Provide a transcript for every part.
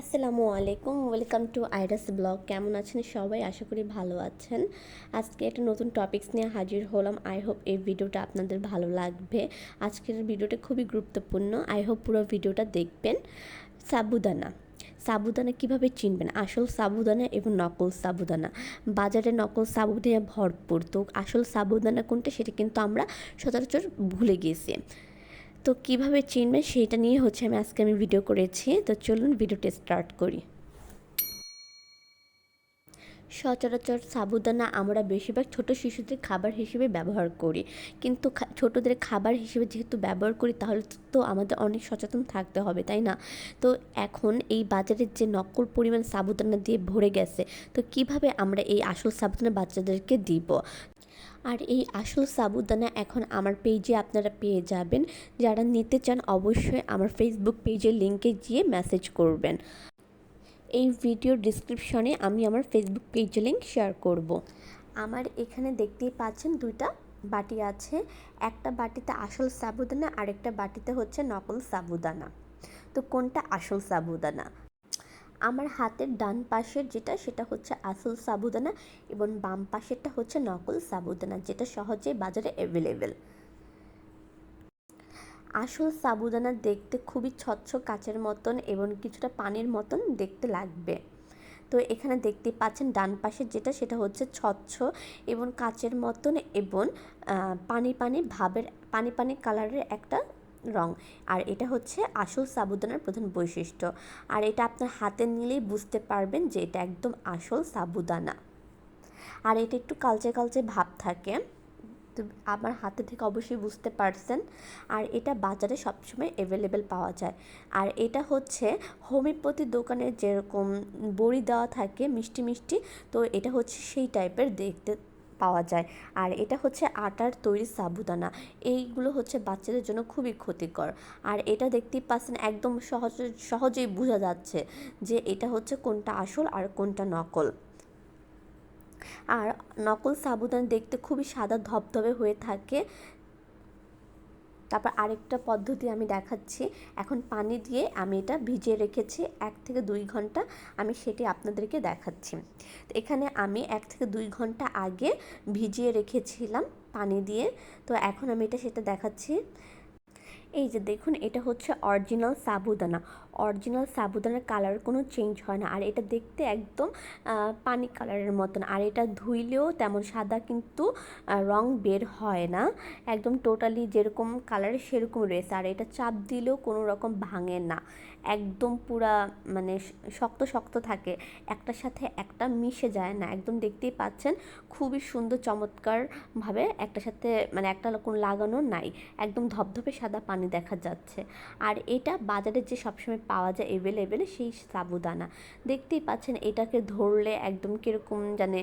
আসসালামু আলাইকুম welcome to আইরাস blog কেমন আছেন সবাই? আশা করি ভালো আছেন। আজকে একটা নতুন টপিকস নিয়ে হাজির হলাম। আই হোপ এই ভিডিওটা আপনাদের ভালো লাগবে। আজকের ভিডিওটা খুবই গুরুত্বপূর্ণ। আই হোপ পুরো ভিডিওটা দেখবেন। সাবুদানা। সাবুদানা কীভাবে চিনবেন? আসল সাবুদানা এবং নকল সাবুদানা। বাজারে নকল সাবুদানা ভরপুর। তো আসল সাবুদানা কোনটা সেটা কিন্তু আমরা সচরাচর ভুলে গিয়েছি। তো কীভাবে চিনবেন সেটা নিয়ে হচ্ছে আমি আজকে আমি ভিডিও করেছি। তো চলুন ভিডিওটা স্টার্ট করি। সচরাচর সাবুদানা আমরা বেশিরভাগ ছোট শিশুদের খাবার হিসেবে ব্যবহার করি। কিন্তু ছোটদের খাবার হিসেবে যেহেতু ব্যবহার করি, তাহলে তো আমাদের অনেক সচেতন থাকতে হবে, তাই না? তো এখন এই বাজারের যে নকল পরিমাণ সাবুদানা দিয়ে ভরে গেছে, তো কীভাবে আমরা এই আসল সাবুদানা বাচ্চাদেরকে দিব? আর এই আসল সাবুদানা এখন আমার পেজে আপনারা পেয়ে যাবেন। যারা নিতে চান অবশ্যই আমার ফেসবুক পেজের লিঙ্কে গিয়ে মেসেজ করবেন। এই ভিডিওর ডিসক্রিপশনে আমি আমার ফেসবুক পেজের লিঙ্ক শেয়ার করব। আমার এখানে দেখতেই পাচ্ছেন দুইটা বাটি আছে। একটা বাটিতে আসল সাবুদানা, আরেকটা বাটিতে হচ্ছে নকল সাবুদানা। তো কোনটা আসল সাবুদানা? আমার হাতের ডান পাশের যেটা, সেটা হচ্ছে আসল সাবুদানা এবং বাম পাশেরটা হচ্ছে নকল সাবুদানা, যেটা সহজেই বাজারে অ্যাভেলেবেল আসল সাবুদানা দেখতে খুবই স্বচ্ছ কাচের মতন এবং কিছুটা পানির মতন দেখতে লাগবে। তো এখানে দেখতে পাচ্ছেন ডান পাশে যেটা, সেটা হচ্ছে স্বচ্ছ এবং কাচের মতন এবং পানি পানি ভাবের, পানি পানি কালারের একটা রং। আর এটা হচ্ছে আসল সাবুদানার প্রধান বৈশিষ্ট্য। আর এটা আপনার হাতে নিলেই বুঝতে পারবেন যে এটা একদম আসল সাবুদানা। আর এটা একটু কালচে কালচে ভাব থাকে। তো আমার হাতে থেকে অবশ্যই বুঝতে পারছেন। আর এটা বাজারে সবসময় অ্যাভেলেবেল পাওয়া যায়। আর এটা হচ্ছে হোমিওপ্যাথি দোকানে যেরকম বড়ি দেওয়া থাকে, মিষ্টি মিষ্টি, তো এটা হচ্ছে সেই টাইপের দেখতে পাওয়া যায়। আর এটা হচ্ছে আটার তৈরি সাবুদানা। এইগুলো হচ্ছে বাচ্চাদের জন্য খুবই ক্ষতিকর। আর এটা দেখতেই পাচ্ছেন একদম সহজ, সহজেই বোঝা যাচ্ছে যে এটা হচ্ছে কোনটা আসল আর কোনটা নকল। আর নকল সাবুদানা দেখতে খুবই সাদা ধবধবে হয়ে থাকে। তারপর আরেকটা পদ্ধতি আমি দেখাচ্ছি। এখন পানি দিয়ে আমি এটা ভিজিয়ে রেখেছি, এক থেকে দুই ঘণ্টা আমি সেটি আপনাদেরকে দেখাচ্ছি। এখানে আমি এক থেকে দুই ঘণ্টা আগে ভিজিয়ে রেখেছিলাম পানি দিয়ে। তো এখন আমি এটা সেটা দেখাচ্ছি। এই যে দেখুন, এটা হচ্ছে অরিজিনাল সাবুদানা। অরিজিনাল সাবুদানার কালার কোনো চেঞ্জ হয় না। আর এটা দেখতে একদম পানি কালারের মতন। আর এটা ধুইলেও তেমন সাদা কিন্তু রং বের হয় না। একদম টোটালি যেরকম কালার সেরকম রয়েছে আর এটা চাপ দিলেও কোনো রকম ভাঙে না। একদম পুরা মানে শক্ত শক্ত থাকে। একটার সাথে একটা মিশে যায় না। একদম দেখতেই পাচ্ছেন, খুবই সুন্দর চমৎকারভাবে একটার সাথে মানে একটা কোনো লাগানো নাই। একদম ধপধপে সাদা পানি দেখা যাচ্ছে। আর এটা বাজারে যে সবসময় পাওয়া যায় অ্যাভেলেবেল সেই সাবুদানা। দেখতেই পাচ্ছেন এটাকে ধরলে একদম কীরকম জানে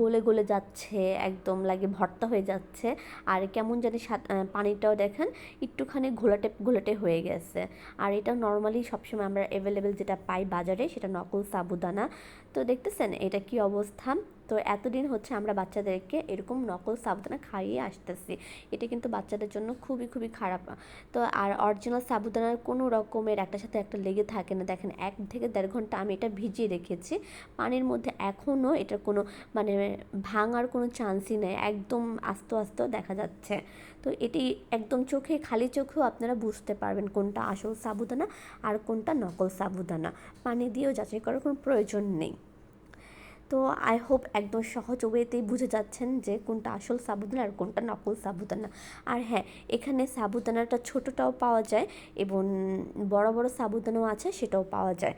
গলে গলে যাচ্ছে, একদম লাগে ভর্তা হয়ে যাচ্ছে। আর কেমন জানি পানিটাও দেখেন একটুখানি ঘোলাটে ঘোলাটে হয়ে গেছে। আর এটা নর্মালি সবসময় আমরা অ্যাভেলেবেল যেটা পাই বাজারে সেটা নকল সাবুদানা। তো দেখতেছেন এটা কি অবস্থা? তো এতদিন হচ্ছে আমরা বাচ্চাদেরকে এরকম নকল সাবুদানা খাইয়ে আসতেছি। এটা কিন্তু বাচ্চাদের জন্য খুবই খুবই খারাপ। তো আর অরিজিনাল সাবুদানার কোনো রকমের একটা সাথে একটা লেগে থাকে না। দেখেন, এক থেকে দেড় ঘণ্টা আমি এটা ভিজিয়ে রেখেছি। পানির মধ্যে এখনও এটার কোনো মানে ভাঙার কোনো চান্সই নেই। একদম আস্তে আস্তে দেখা যাচ্ছে। তো এটি একদম চোখে, খালি চোখেও আপনারা বুঝতে পারবেন কোনটা আসল সাবুদানা আর কোনটা নকল সাবুদানা পানি দিয়েও যাচাই করার কোনো প্রয়োজন নেই। তো আই হোপ একদম সহজ ওয়েতেই বুঝে যাচ্ছেন যে কোনটা আসল সাবুদানা আর কোনটা নকল সাবুদানা। আর হ্যাঁ এখানে সাবুদানাটা ছোটোটাও পাওয়া যায় এবং বড় বড় সাবুদানাও আছে, সেটাও পাওয়া যায়।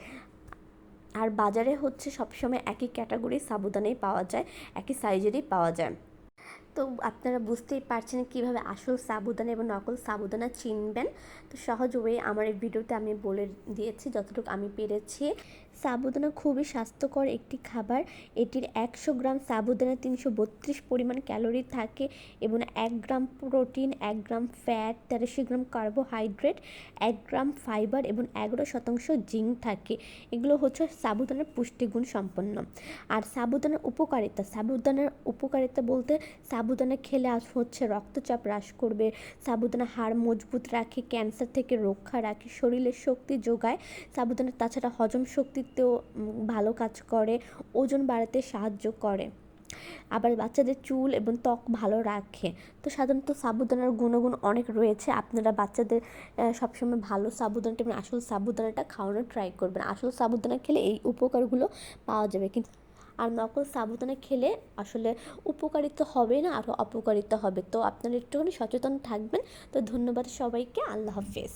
আর বাজারে হচ্ছে সবসময় একই ক্যাটাগরি সাবুদানাই পাওয়া যায়, একই সাইজেরই পাওয়া যায়। তো আপনারা বুঝতেই পারছেন কীভাবে আসল সাবুদানা এবং নকল সাবুদানা চিনবেন। তো সহজ ওয়ে আমার এই ভিডিওতে আমি বলে দিয়েছি যতটুকু আমি পেরেছি। সাবুদানা খুবই স্বাস্থ্যকর একটি খাবার। এটির একশো গ্রাম সাবুদানা তিনশো বত্রিশ পরিমাণ ক্যালোরি থাকে এবং এক গ্রাম প্রোটিন, এক গ্রাম ফ্যাট, তেরোশো গ্রাম কার্বোহাইড্রেট, এক গ্রাম ফাইবার এবং এগারো শতাংশ জিঙ্ক থাকে। এগুলো হচ্ছে সাবুদানার পুষ্টিগুণ সম্পন্ন। আর সাবুদানার উপকারিতা সাবুদানার উপকারিতা বলতে সাবুদানা খেলে আজ হচ্ছে, রক্তচাপ হ্রাস করবে। সাবুদানা হাড় মজবুত রাখে, ক্যান্সার থেকে রক্ষা রাখে, শরীরের শক্তি যোগায়। সাবুদানা তাছাড়া হজম শক্তিতেও ভালো কাজ করে, ওজন বাড়াতে সাহায্য করে। আবার বাচ্চাদের চুল এবং ত্বক ভালো রাখে। তো সাধারণত সাবুদানার গুণগুণ অনেক রয়েছে। আপনারা বাচ্চাদের সবসময় ভালো সাবুদানাটা এবং আসল সাবুদানাটা খাওয়ানোর ট্রাই করবেন। আসল সাবুদানা খেলে এই উপকারগুলো পাওয়া যাবে। কিন্তু আর নকল সাবুদানা খেলে আসলে উপকারিত হবে না আরও অপকারিত হবে। তো আপনারা একটুখানি সচেতন থাকবেন। তো ধন্যবাদ সবাইকে। আল্লাহ হাফেজ।